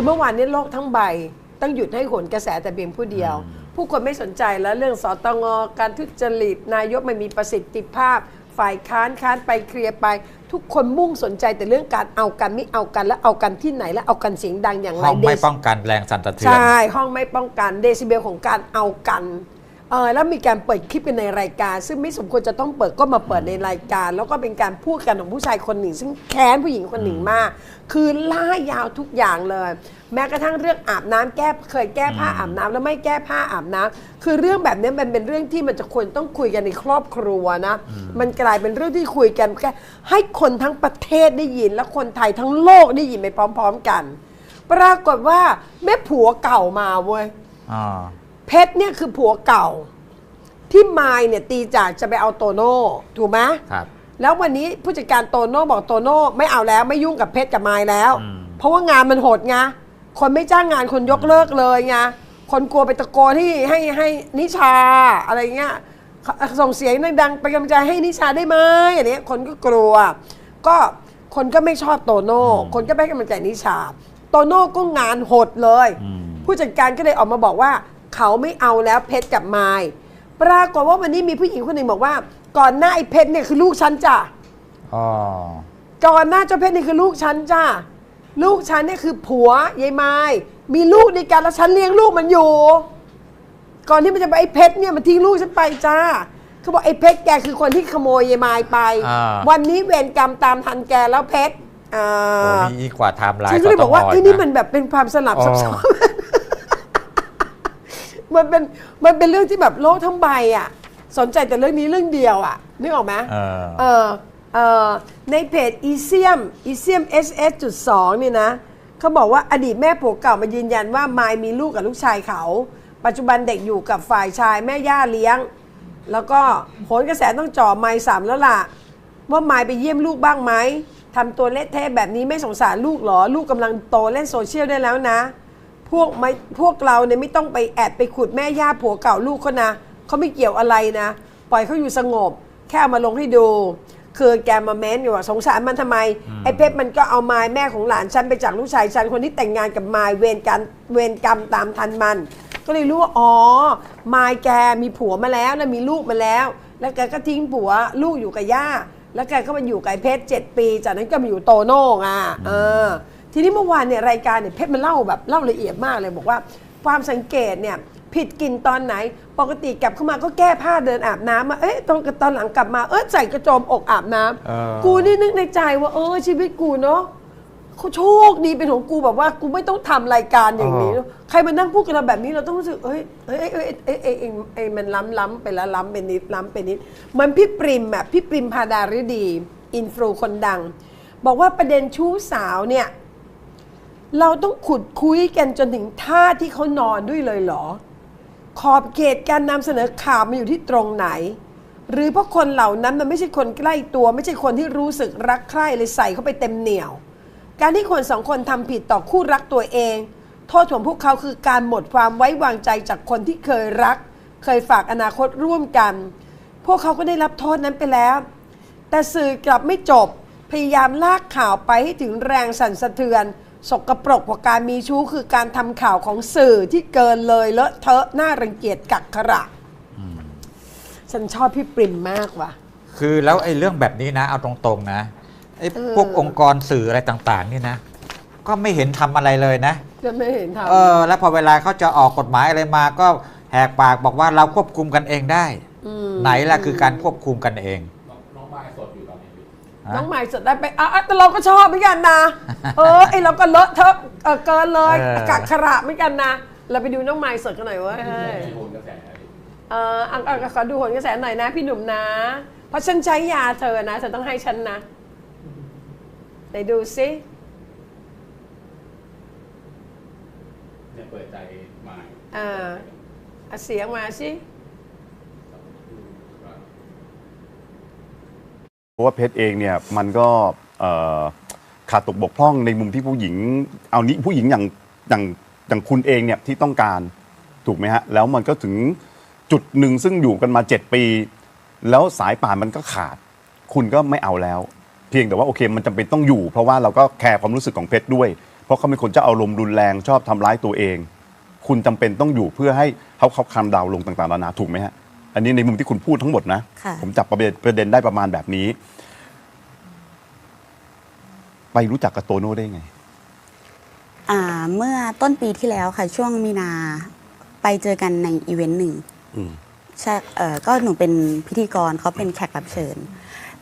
คือเมื่อวานนี้โลกทั้งใบต้องหยุดให้โหนกระแสแต่เพียงผู้เดียว ผู้คนไม่สนใจแล้วเรื่องสตงการทุจริตนายกไม่มีประสิทธิภาพ ฝ่ายค้านค้านไปเคลียร์ไป ทุกคนมุ่งสนใจแต่เรื่องการเอากันไม่เอากันแล้วเอากันที่ไหนแล้วเอากันเสียงดังอย่างไรห้องไม่เดป้องกันแรงสั่นสะเทือนใช่ห้องไม่ป้องกันเดซิเบลของการเอากัน เออแล้วมีการเปิดคลิปกันในรายการ ซึ่งไม่สมควรจะต้องเปิดก็มาเปิดในรายการ แล้วก็เป็นการพูดกันของผู้ชายคนหนึ่ง ซึ่งแค้นผู้หญิงคนหนึ่งมาก คือล่ายาวทุกอย่างเลย แม้กระทั่งเรื่องอาบน้ำแก้เคยแก้ผ้าอาบน้ำแล้วไม่แก้ผ้าอาบน้ำคือเรื่องแบบนี้มันเป็นเรื่องที่มันจะควรต้องคุยกันในครอบครัวนะ มันกลายเป็นเรื่องที่คุยกันแค่ให้คนทั้งประเทศได้ยิน และคนไทยทั้งโลกได้ยินไปพร้อม ๆ กัน ปรากฏว่าแม่ผัวเก่ามาเว้ยอ่า เพชรเนี่ยคือผัวเก่า ที่มายเนี่ยตีจากจะไปเอาโตโน่ถูกไหมครับ แล้ววันนี้ผู้จัดการโตโน่บอกโตโน่ไม่เอาแล้วไม่ยุ่งกับเพชรกับมายแล้ว อืม เพราะว่างานมันโหดไงคนไม่จ้างงานคนยกเลิกเลยไงคนกลัวไปตะโกนให้ให้ให้นิชาอะไรเงี้ยส่งเสียงดังๆไปนกำลังใจให้นิชาได้ไหมอย่างเนี้ยคนก็กลัว ก็คนก็ไม่ชอบโตโน่คนก็ไม่ให้กำลังใจนิชา โตโน่ก็งานโหดเลย อืม ผู้จัดการก็เลยออกมาบอกว่า เขาไม่เอาแล้วเพชรกับไมายปรากฏว่าวันนี้มีผู้หญิงคนหนึ่งบอกว่า ก่อนหน้าไอ้เพชรเนี่ยคือลูกฉันจ้ะอ๋อก่อนหน้าเจ้าเพชรนี่คือลูกฉันจ้ะลูกฉันเนี่ยคือผัวยายไม้มีลูกด้วยกันแล้วฉันเลี้ยงลูกมันอยู่ ก่อนที่มันจะไปไอ้เพชรเนี่ยมันทิ้งลูกฉันไปจ้าเขาบอกไอ้เพชรแกคือคนที่ขโมยยายไม้ไปอ่าวันนี้เวรกรรมตามทันแกแล้วเพชรอ่โอ้ามียิ่งกว่าไทม์ไลน์ฉันก็เลยบอกว่าสตงไอ้นี่มันแบบเป็นความสลับซับซ้อนอ๋อ มันเป็นมันเป็นเรื่องที่แบบโลกทั้งใบอะ สนใจแต่เรื่องนี้เรื่องเดียวอะนึกออกไหมเออ เออเออในเพจอีเซียมอีเซียม SS จุดสองนี่นะเขาบอกว่าอดีตแม่ผัวเก่ามายืนยันว่ามายมีลูกกับลูกชายเขา ปัจจุบันเด็กอยู่กับฝ่ายชายแม่ย่าเลี้ยง แล้วก็โหนกระแสต้องจ่อไม้สามแล้วล่ะ ว่ามายไปเยี่ยมลูกบ้างไหมทำตัวเละเทะแบบนี้ไม่สงสารลูกเหรอ ลูกกำลังโตเล่นโซเชียลได้แล้วนะ พวกไม่พวกเราเนี่ยไม่ต้องไปแอบไปขุดแม่ย่าผัวเก่าลูกเขานะเขาไม่เกี่ยวอะไรนะ ปล่อยเขาอยู่สงบ แค่เอามาลงให้ดู คือแกมาเม้นอยู่ว่าสงสารมันทำไม ไอ้เพชรมันก็เอาไม้แม่ของหลานฉันไปจากลูกชายฉันคนที่แต่งงานกับไม้เวรกันเวรกรรมตามทันมัน ก็เลยรู้ว่าอ๋อไม้แกมีผัวมาแล้วนะมีลูกมาแล้ว แล้วแกก็ทิ้งผัวลูกอยู่กับย่าแล้วแกก็มาอยู่กับไอ้เพชรเจ็ดปี จากนั้นก็มาอยู่โตโน่ไงเออ ทีนี้เมื่อวานเนี่ยรายการเนี่ยเพชรมันเล่าแบบเล่าละเอียดมากเลยบอกว่า ความสังเกตเนี่ยผิดกินตอนไหน ปกติกลับเข้ามาก็แก้ผ้าเดินอาบน้ำมาเอ๊ะตอนตอนหลังกลับมาเออใส่กระโจมอกอาบน้ำเออกูนี่นึกในใจว่า เออชีวิตกูเนาะเขาโชคดีเป็นของกูแบบว่ากูไม่ต้องทำรายการอย่างนี้อ๋อใครมานั่งพูดกับเราแบบนี้เราต้องรู้สึกเอ้ยเอ้ยเอ้ยเอ้ยเอ้ยเอ้ยเอ้ยเอ้ยมันล้ำล้ำไปแล้วล้ำไปนิดล้ำไปนิดเหมือนพี่ปริมอะพี่ปริมพาดาฤดี อินฟลูคนดัง บอกว่าประเด็นชู้สาวเนี่ย เราต้องขุดคุยกันจนถึงท่าที่เขานอนด้วยเลยเหรอ ขอบเขตการนำเสนอข่าวมันอยู่ที่ตรงไหน หรือเพราะคนเหล่านั้นมันไม่ใช่คนใกล้ตัว ไม่ใช่คนที่รู้สึกรักใคร่เลยใส่เข้าไปเต็มเหนียว การที่คนสองคนทำผิดต่อคู่รักตัวเอง โทษของพวกเขาคือการหมดความไว้วางใจจากคนที่เคยรัก เคยฝากอนาคตร่วมกัน พวกเขาก็ได้รับโทษนั้นไปแล้ว แต่สื่อกลับไม่จบพยายามลากข่าวไปให้ถึงแรงสั่นสะเทือน สกปรกกว่าการมีชู้คือการทำข่าวของสื่อที่เกินเลยเลอะเทอะน่ารังเกียจกักขระฉันชอบพี่ปริมมากว่ะ คือแล้วไอ้เรื่องแบบนี้นะ เอาตรงๆนะไอ้เออพวกองค์กรสื่ออะไรต่าง ๆ นี่นะ ก็ไม่เห็นทำอะไรเลยนะจะไม่เห็นทำเออ แล้วพอเวลาเขาจะออกกฎหมายอะไรมา ก็แหกปากบอกว่าเราควบคุมกันเองได้มไหนล่ะคือการควบคุมกันเอง น้องไม้สดอยู่ตอน นี้พี่ฮะน้องใหม่สดได้ไปอะอะแต่เราก็ชอบเหมือนกันนะ เออไอเราก็เลอะเทอะเออเกินเลยเออ กักขระเหมือนกันนะ เราไปดูน้องใหม่สดกันหน่อยเว้ยเฮ้ยมีโหนกระแสพี่เอออะอะขอดูผลกระแสหน่อยนะพี่หนุ่มนะ เพราะฉันใช้ยาเธอนะเธอต้องให้ฉันนะไหนดูซิเนี่ยเปิดใจมาอ่าเอาเสียงมาสิ เพ ราะว่าเพชรเองเนี่ยมันก็เอ่อขาดตกบกพร่องในมุมที่ผู้หญิง เอานี้ผู้หญิงอย่างอย่างอย่างคุณเองเนี่ยที่ต้องการถูกไหมฮะแล้วมันก็ถึงจุดหนึ่งซึ่งอยู่กันมา 7 ปี แล้วสายป่านมันก็ขาด คุณก็ไม่เอาแล้ว เพียงแต่ว่าโอเคมันจำเป็นต้องอยู่ เพราะว่าเราก็แคร์ความรู้สึกของเพชรด้วย เพราะเขาเป็นคนเจะเอารมณ์รุนแรงชอบทำร้ายตัวเอง คุณจำเป็นต้องอยู่เพื่อให้เขาเขาคำดาวลงต่างๆนานาถูกไหมฮะ อันนี้ในมุมที่คุณพูดทั้งหมดนะ ค่ะ ผมจับประเด็นประเด็นได้ประมาณแบบนี้ ไปรู้จักกับโตโน่ได้ไง อ่าเมื่อต้นปีที่แล้วค่ะ ช่วงมีนาไปเจอกันในอีเวนต์หนึ่งอืม ใช่เออก็หนูเป็นพิธีกรเขาเป็นแขกรับเชิญ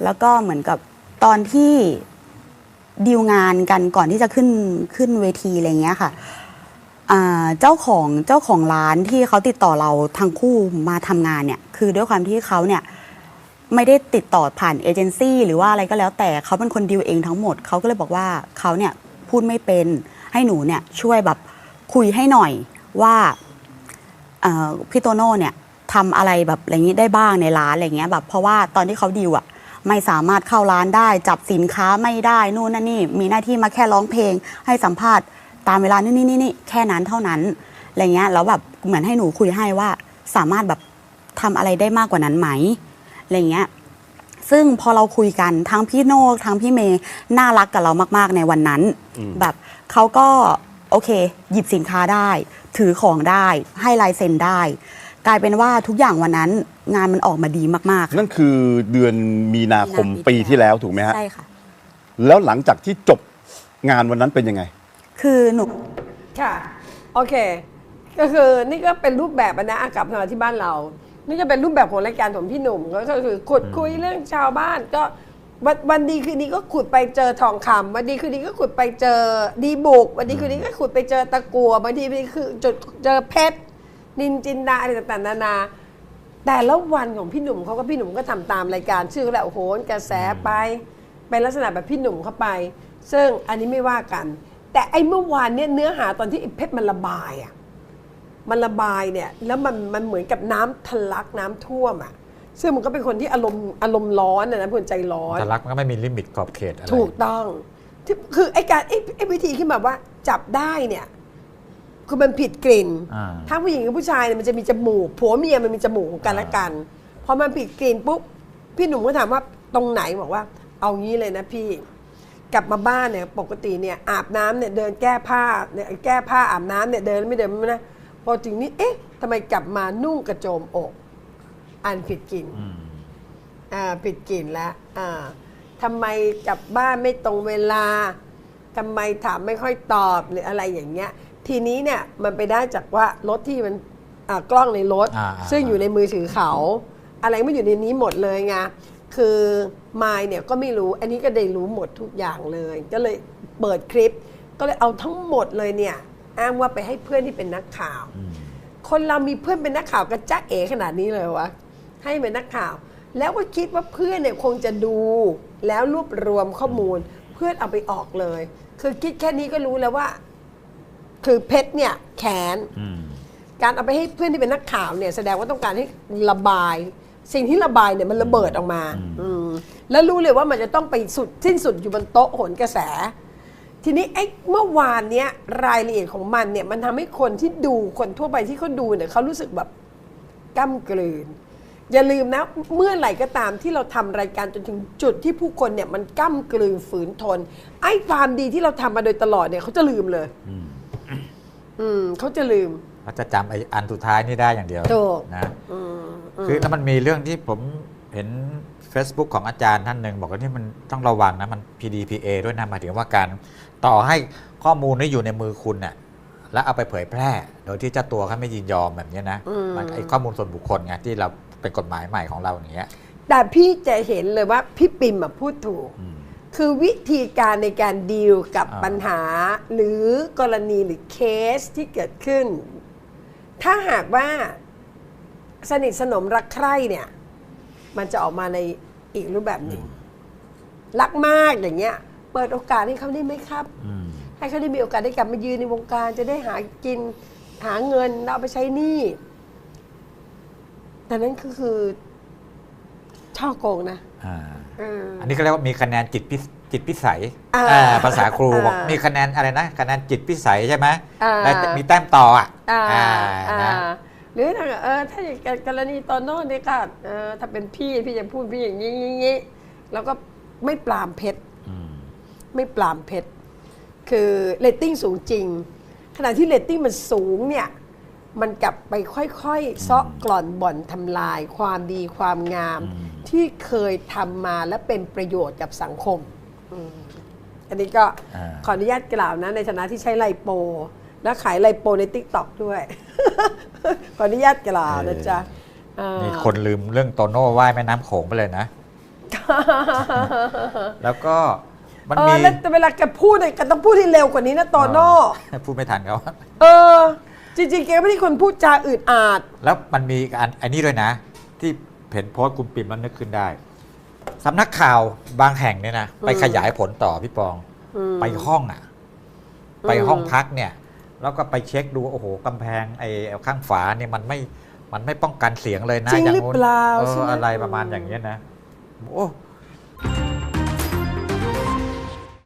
แล้วก็เหมือนกับตอนที่ดีลงานกันก่อนที่จะขึ้นขึ้นเวทีอะไรเงี้ยค่ะอ่า เจ้าของเจ้าของร้านที่เขาติดต่อเราทั้งคู่มาทำงานเนี่ย คือด้วยความที่เขาเนี่ยไม่ได้ติดต่อผ่านเอเจนซี่หรือว่าอะไรก็แล้วแต่เขาเป็นคนดีลเองทั้งหมดเขาก็เลยบอกว่าเขาเนี่ยพูดไม่เป็นให้หนูเนี่ยช่วยแบบคุยให้หน่อยว่าพี่โตโน่เนี่ยทำอะไรแบบอะไรนี้ได้บ้างในร้านอะไรเงี้ยแบบเพราะว่าตอนที่เขาดีลอะไม่สามารถเข้าร้านได้จับสินค้าไม่ได้นู่นนั่นนี่มีหน้าที่มาแค่ร้องเพลงให้สัมภาษณ์ ตามเวลานี่นี่นี่นี่แค่นั้นเท่านั้นอะไรเงี้ยแล้วแบบเหมือนให้หนูคุยให้ว่าสามารถแบบทำอะไรได้มากกว่านั้นไหมอะไรเงี้ยซึ่งพอเราคุยกันทั้งพี่โน่ทั้งพี่เมย์น่ารักกับเรามากๆในวันนั้นอืมแบบเขาก็โอเค หยิบสินค้าได้ ถือของได้ให้ลายเซ็นได้ กลายเป็นว่าทุกอย่างวันนั้นงานมันออกมาดีมากๆ นั่นคือเดือนมีนาคมปีที่แล้วถูกไหมฮะใช่ค่ะแล้วหลังจากที่จบงานวันนั้นเป็นยังไง คือหนูค่ะ โอเค ก็คือนี่ก็เป็นรูปแบบอะนะอะกลับมาที่บ้านเรา นี่ก็เป็นรูปแบบของรายการของพี่หนุ่มก็คือขุดคุยเรื่องชาวบ้านก็วันวันดีคืนดีก็ขุดไปเจอทองคำวันดีคืนดีก็ขุดไปเจอดีบุก วันดีคืนดีก็ขุดไปเจอตะกัวบางทีคือจุดเจอเพชรนินจินดาอะไรต่างๆนานา แต่ละวันของพี่หนุ่มเขาก็พี่หนุ่มก็ทำตามรายการชื่อแหละโอ้โหกระแสไปเป็นลักษณะแบบพี่หนุ่มเข้าไป ซึ่งอันนี้ไม่ว่ากัน แต่ไอ้เมื่อวานเนี่ยเนื้อหาตอนที่ไอ้เพชรมันระบายอะมันระบายเนี่ยแล้วมันมันเหมือนกับน้ำทะลักน้ำท่วมอะซึ่งมันก็เป็นคนที่อารมณ์อารมณ์ร้อนนะนะเป็นคนใจร้อนแต่รักมันก็ไม่มีลิมิตขอบเขตอะไรถูกต้องที่คือไอ้การไอ้ไอ้วิธีที่แบบว่าจับได้เนี่ยคือมันผิดกลิ่นอ่าทั้งผู้หญิงกับผู้ชายเนี่ยมันจะมีจมูกผัวเมียมันมีจมูกของกันและกันพอมันผิดกลิ่นปุ๊บพี่หนุ่มก็ถามว่าตรงไหนบอกว่า เอางี้เลยนะพี่ กลับมาบ้านเนี่ยปกติเนี่ยอาบน้ำเนี่ยเดินแก้ผ้าเนี่ยแก้ผ้าอาบน้ำเนี่ยเดินไม่เดินไม่นะพอถึงนี้เอ๊ะทำไมกลับมานุ่งกระโจมอกอ่านผิดกลิ่นอืมอ่าผิดกลิ่นแล้วอ่าทำไมกลับบ้านไม่ตรงเวลาทำไมถามไม่ค่อยตอบหรืออะไรอย่างเงี้ย ทีนี้เนี่ยมันไปได้จากว่ารถที่มันอ่ากล้องในรถอ่าซึ่งอยู่ในมือถือเขา อะไรไม่อยู่ในนี้หมดเลยไง คือมายเนี่ยก็ไม่รู้ อันนี้ก็ได้รู้หมดทุกอย่างเลย ก็เลยเปิดคลิป ก็เลยเอาทั้งหมดเลยเนี่ย อ้างว่าไปให้เพื่อนที่เป็นนักข่าวอืมคนเรามีเพื่อนเป็นนักข่าวกันจ้าเอขนาดนี้เลยวะให้เป็นนักข่าว แล้วก็คิดว่าเพื่อนเนี่ยคงจะดูแล้วรวบรวมข้อมูล เพื่อนเอาไปออกเลย คือคิดแค่นี้ก็รู้แล้วว่า คือเพชรเนี่ยแขนอืมการเอาไปให้เพื่อนที่เป็นนักข่าวเนี่ยแสดงว่าต้องการให้ระบาย สิ่งที่ระบายเนี่ยมันระเบิดออกมา อืมแล้วรู้เลยว่ามันจะต้องไปสุดสิ้นสุดอยู่บนโต๊ะโหนกระแส ทีนี้ไอ้เมื่อวานเนี้ยรายละเอียดของมันเนี่ยมันทำให้คนที่ดูคนทั่วไปที่เขาดูเนี่ยเขารู้สึกแบบก้ากลืน อย่าลืมนะ เมื่อไหร่ก็ตามที่เราทำรายการจนถึงจุดที่ผู้คนเนี่ยมันก้ากลืนฝืนทน ไอ้ความดีที่เราทำมาโดยตลอดเนี่ยเขาจะลืมเลยอืมอืมเขาจะลืมเขาจะจำไอ้อันสุดท้ายนี่ได้อย่างเดียวถูกนะอืมม คือแล้วมันมีเรื่องที่ผมเห็น Facebook ของอาจารย์ท่านหนึ่งบอกว่าที่มันต้องระวังนะมัน PDPA ด้วยนะหมายถึงว่าการต่อให้ข้อมูลที่อยู่ในมือคุณน่ะแล้วเอาไปเผยแพร่ โดยที่เจ้าตัวเขาไม่ยินยอมแบบเนี้ยนะอืมมันไอ้ข้อมูลส่วนบุคคลไงที่เราเป็นกฎหมายใหม่ของเราอย่างเงี้ยแต่พี่จะเห็นเลยว่าพี่ปิมอะพูดถูกอืมคือวิธีการในการดีลกับอ่าปัญหา หรือกรณีหรือเคสที่เกิดขึ้น ถ้าหากว่า สนิทสนมรักใคร่เนี่ย มันจะออกมาในอีกรูปแบบหนึ่ง รักมากอย่างเงี้ย เปิดโอกาสให้เขาได้ไหมครับอืมให้เขาได้มีโอกาสได้กลับมายืนในวงการ จะได้หากินหาเงินแล้วเอาไปใช้หนี้แต่นั้นก็คือช่อโกงนะอ่าเออออันนี้ก็เรียกว่ามีคะแนนจิตพิจิตพิสัยอ่าอ่าภาษาครูอ่าบอกมีคะแนนอะไรนะคะแนนจิตพิสัยใช่ไหมอ่าได้มีแต้มต่ออะอ่าอ่าอ่านะ หรือถ้าเออถ้าอย่างกรณีตอนโน้นเนี่ยก็เออถ้าเป็นพี่พี่จะพูดพี่อย่างนี้งี้งี้แล้วก็ไม่ปรามเพชรอืมไม่ปรามเพชรคือเรตติ้งสูงจริง ขณะที่เรตติ้งมันสูงเนี่ยมันกลับไปค่อยๆ เซาะกร่อนบ่อนทำลาย ความดีความงาม ที่เคยทำมาและเป็นประโยชน์กับสังคมอืมอันนี้ก็อ่าขออนุญาตกล่าวนะ ในฐานะที่ใช้ไลโป และขายไลโปในทิกตอกด้วย ขออนุญาตกล่าวนะจ๊ะเอ่อนี่คนลืมเรื่องโตโน่ว่ายแม่น้ำโขงไปเลยนะ แล้วก็มันเอมีอแล้วแต่เวลาแกพูดเนี่ยแกต้องพูดให้เร็วกว่านี้นะโตโน่อ๋อพูดไม่ทันเขาเออ จริงๆ แกไม่ใช่คนพูดจาอืดอาด แล้วมันมีอันอันนี้ด้วยนะ ที่เห็นโพสต์คุณปิ่มแล้วนึกขึ้นได้สำนักข่าวบางแห่งเนี่ยนะไปขยายผลต่อพี่ปองอืมไปห้องอะ ไปอืมห้องพักเนี่ย แล้วก็ไปเช็คดูโอ้โหกำแพงไอ้ข้างฝาเนี่ยมันไม่มันไม่ป้องกันเสียงเลยนะจริงย่าหรือเปล่าเอใช่อไหมอะไรประมาณอย่างเงี้ยนะโอ้